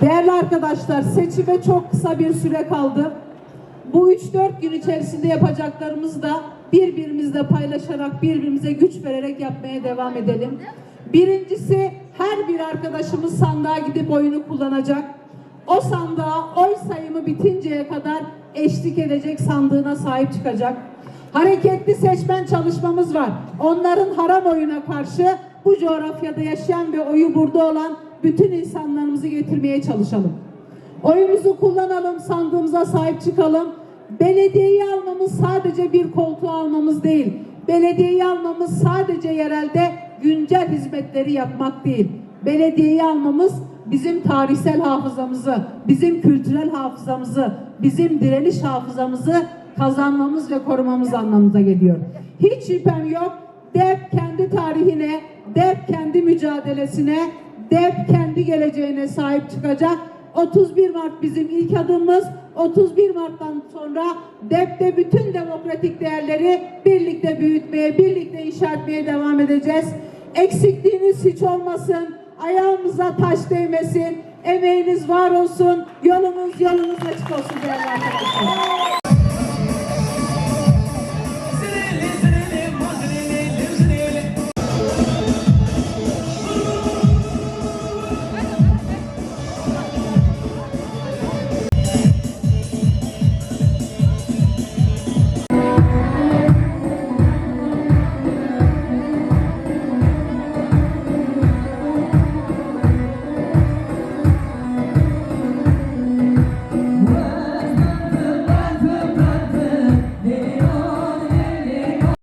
Değerli arkadaşlar seçime çok kısa bir süre kaldı. Bu 3-4 gün içerisinde yapacaklarımızı da birbirimizle paylaşarak, birbirimize güç vererek yapmaya devam edelim. Birincisi her bir arkadaşımız sandığa gidip oyunu kullanacak. O sandığa oy sayımı bitinceye kadar eşlik edecek sandığına sahip çıkacak. Hareketli seçmen çalışmamız var. Onların haram oyuna karşı bu coğrafyada yaşayan ve oyu burada olan bütün insanlarımızı getirmeye çalışalım. Oyumuzu kullanalım, sandığımıza sahip çıkalım. Belediyeyi almamız sadece bir koltuğu almamız değil. Belediyeyi almamız sadece yerelde güncel hizmetleri yapmak değil. Belediyeyi almamız bizim tarihsel hafızamızı, bizim kültürel hafızamızı, bizim direniş hafızamızı kazanmamız ve korumamız anlamına geliyor. Hiç şüphem yok. DEP kendi tarihine, DEP kendi mücadelesine, DEP kendi geleceğine sahip çıkacak. 31 Mart bizim ilk adımımız. 31 Mart'tan sonra DEP'te bütün demokratik değerleri birlikte büyütmeye, birlikte inşa etmeye devam edeceğiz. Eksikliğiniz hiç olmasın. Ayağımıza taş değmesin. Emeğiniz var olsun. Yolumuz yolunuz açık olsun değerli arkadaşlar.